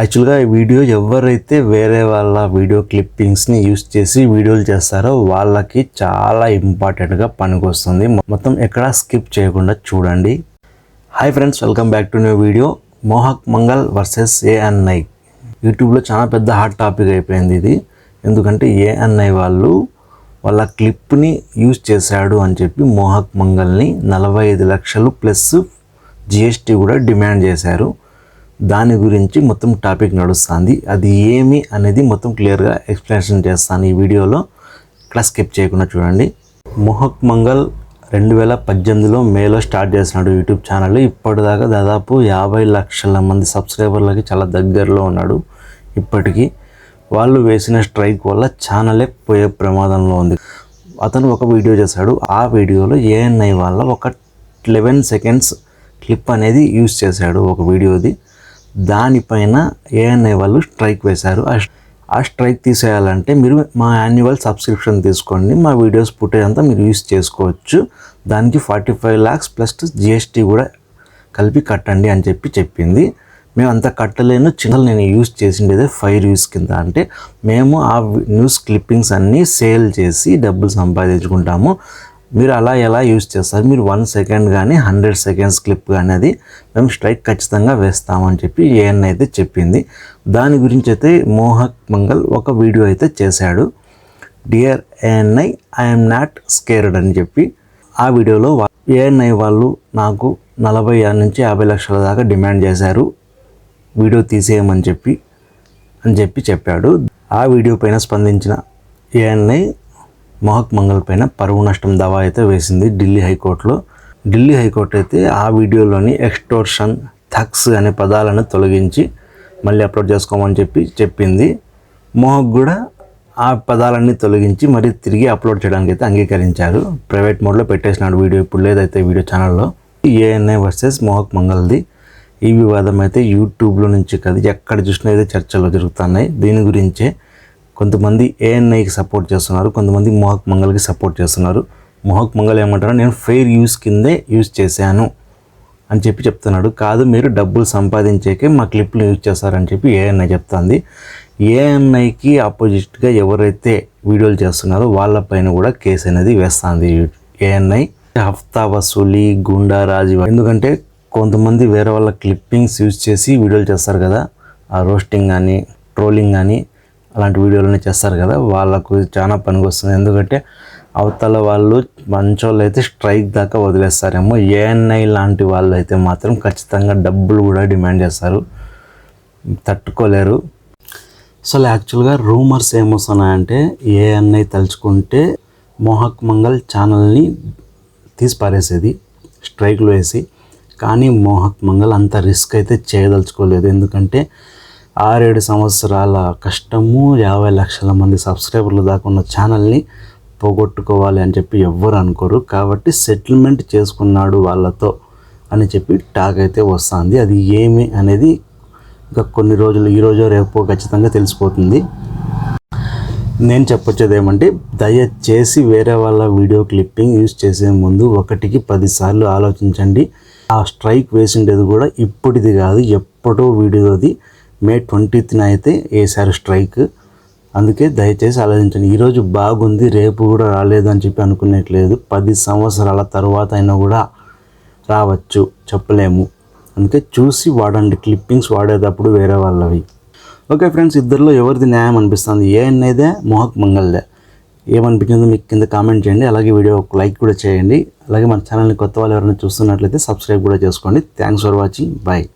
యాక్చువల్గా ఈ వీడియో ఎవరైతే వేరే వాళ్ళ వీడియో క్లిప్పింగ్స్ని యూస్ చేసి వీడియోలు చేస్తారో వాళ్ళకి చాలా ఇంపార్టెంట్గా పనికొస్తుంది. మొత్తం ఎక్కడా స్కిప్ చేయకుండా చూడండి. Hi friends welcome back to new video Mohak Mangal versus ANI యూట్యూబ్లో చాలా పెద్ద హాట్ టాపిక్ అయిపోయింది ఇది. ఎందుకంటే ఏఎన్ఐ వాళ్ళు వాళ్ళ క్లిప్ని యూజ్ చేశాడు అని చెప్పి మోహక్ మంగల్ని నలభై ఐదు లక్షలు ప్లస్ జిఎస్టీ కూడా డిమాండ్ చేశారు. దాని గురించి మొత్తం టాపిక్ నడుస్తుంది. అది ఏమి అనేది మొత్తం క్లియర్గా ఎక్స్ప్లెనేషన్ చేస్తాను ఈ వీడియోలో. ఇక్కడ స్కిప్ చేయకుండా చూడండి. మొహక్ మంగల్ రెండు వేల పద్దెనిమిదిలో మేలో స్టార్ట్ చేసినాడు యూట్యూబ్ ఛానల్. ఇప్పటిదాకా దాదాపు యాభై లక్షల మంది సబ్స్క్రైబర్లకి చాలా దగ్గరలో ఉన్నాడు ఇప్పటికీ. వాళ్ళు వేసిన స్ట్రైక్ వల్ల ఛానలే పోయే ప్రమాదంలో ఉంది. అతను ఒక వీడియో చేశాడు. ఆ వీడియోలో ఏఎన్ఐ వాళ్ళ ఒక లెవెన్ సెకండ్స్ క్లిప్ అనేది యూస్ చేశాడు ఒక వీడియోది. దానిపైన ఏఎన్ఐ వాళ్ళు స్ట్రైక్ వేశారు. ఆ స్ట్రైక్ తీసేయాలంటే మీరు మా యాన్యువల్ సబ్స్క్రిప్షన్ తీసుకోండి. మా వీడియోస్ ఫుటేజ్ అంతా మీరు యూస్ చేసుకోవచ్చు. దానికి forty five lakhs plus GST కూడా కలిపి కట్టండి అని చెప్పి చెప్పింది. మేము అంత కట్టలేను. చిన్న నేను యూస్ చేసిండేదే ఫైవ్ యూస్ కింద. అంటే మేము ఆ న్యూస్ క్లిప్పింగ్స్ అన్నీ సేల్ చేసి డబ్బులు సంపాదించుకుంటాము. మీరు అలా ఎలా యూజ్ చేస్తారు? మీరు వన్ సెకండ్ కానీ హండ్రెడ్ సెకండ్స్ క్లిప్ కానీ అది మేము స్ట్రైక్ ఖచ్చితంగా వేస్తామని చెప్పి ఏఎన్ అయితే చెప్పింది. దాని గురించి అయితే మోహక్ మంగల్ ఒక వీడియో అయితే చేశాడు. Dear ANI I'm not scared అని చెప్పి ఆ వీడియోలో ఏఎన్ఐ వాళ్ళు నాకు నలభై ఆరు నుంచి యాభై లక్షల దాకా డిమాండ్ చేశారు. వీడియో తీసేయమని చెప్పి అని చెప్పి చెప్పాడు. ఆ వీడియో పైన స్పందించిన ఏఎన్ఐ మోహక్ మంగల్ పైన పరువు నష్టం దావా అయితే వేసింది ఢిల్లీ హైకోర్టులో. ఢిల్లీ హైకోర్టు అయితే ఆ వీడియోలోని ఎక్స్టోర్షన్ థక్స్ అనే పదాలను తొలగించి మళ్ళీ అప్లోడ్ చేసుకోమని చెప్పి చెప్పింది. మోహక్ కూడా ఆ పదాలన్నీ తొలగించి మరి తిరిగి అప్లోడ్ చేయడానికి అయితే అంగీకరించారు. ప్రైవేట్ మోడ్లో పెట్టేసినాడు వీడియో ఇప్పుడు లేదైతే వీడియో ఛానల్లో. ఏఎన్ఐ వర్సెస్ మోహక్ మంగల్ది ఈ వివాదం అయితే యూట్యూబ్లో నుంచి కాదు ఎక్కడ చూసినా అయితే చర్చలు జరుగుతున్నాయి. దీని గురించే కొంతమంది ఏఎన్ఐకి సపోర్ట్ చేస్తున్నారు కొంతమంది మోహక్ మంగల్కి సపోర్ట్ చేస్తున్నారు. మోహక్ మంగల్ ఏమంటారు? నేను ఫెయిర్ యూస్ కిందే యూజ్ చేశాను అని చెప్పి చెప్తున్నాడు. కాదు మీరు డబ్బులు సంపాదించేకే మా క్లిప్లు యూజ్ చేస్తారని చెప్పి ఏఎన్ఐ చెప్తుంది. ఏఎన్ఐకి ఆపోజిట్గా ఎవరైతే వీడియోలు చేస్తున్నారో వాళ్ళపైన కూడా కేసు అనేది వేస్తుంది ఏఎన్ఐ హఫ్తా వసూలి గుండా రాజు ఎందుకంటే కొంతమంది వేరే వాళ్ళ క్లిప్పింగ్స్ యూజ్ చేసి వీడియోలు చేస్తారు కదా. ఆ రోస్టింగ్ కానీ ట్రోలింగ్ కానీ అలాంటి వీడియోలని చేస్తారు కదా వాళ్ళకు చాలా పనికి వస్తుంది ఎందుకంటే అవతల వాళ్ళు మంచోళ్ళు అయితే స్ట్రైక్ దాకా వదిలేస్తారేమో. ఏఎన్ఐ లాంటి వాళ్ళు అయితే మాత్రం ఖచ్చితంగా డబ్బులు కూడా డిమాండ్ చేస్తారు. తట్టుకోలేరు. అసలు యాక్చువల్గా రూమర్స్ ఏమొస్తున్నాయంటే ఏఎన్ఐ తలుచుకుంటే మోహక్ మంగల్ ఛానల్ని తీసి పారేసేది స్ట్రైక్లు వేసి. కానీ మోహక్ మంగల్ అంత రిస్క్ అయితే చేయదలుచుకోలేదు. ఎందుకంటే ఆరేడు సంవత్సరాల కష్టము యాభై లక్షల మంది సబ్స్క్రైబర్లు దాకా ఉన్న ఛానల్ని పోగొట్టుకోవాలి అని చెప్పి ఎవ్వరు అనుకోరు. కాబట్టి సెటిల్మెంట్ చేసుకున్నాడు వాళ్ళతో అని చెప్పి టాక్ అయితే వస్తుంది. అది ఏమి అనేది ఇంకా కొన్ని రోజులు ఈరోజు రేపు ఖచ్చితంగా తెలిసిపోతుంది. నేను చెప్పొచ్చేది ఏమంటే దయచేసి వేరే వాళ్ళ వీడియో క్లిప్పింగ్ యూజ్ చేసే ముందు ఒకటికి పదిసార్లు ఆలోచించండి. ఆ స్ట్రైక్ వేసిండేది కూడా ఇప్పటిది కాదు ఎప్పుడో వీడియోది. మే ట్వంటీత్న అయితే వేశారు స్ట్రైక్. అందుకే దయచేసి ఆలోచించండి. ఈరోజు బాగుంది రేపు కూడా రాలేదు అని చెప్పి అనుకునేట్లేదు. పది సంవత్సరాల తర్వాత అయినా కూడా రావచ్చు చెప్పలేము. అందుకే చూసి వాడండి. క్లిప్పింగ్స్ వాడేటప్పుడు వేరే వాళ్ళవి. ఓకే ఫ్రెండ్స్ ఇద్దరిలో ఎవరిది న్యాయం అనిపిస్తుంది? ఏ అన్నదే మోహక్ మంగల్దే? ఏమనిపించిందో మీకు కింద కామెంట్ చేయండి. అలాగే వీడియో ఒక లైక్ కూడా చేయండి. అలాగే మన ఛానల్ని కొత్త వాళ్ళు ఎవరైనా చూస్తున్నట్లయితే సబ్స్క్రైబ్ కూడా చేసుకోండి. Thanks for watching. బాయ్.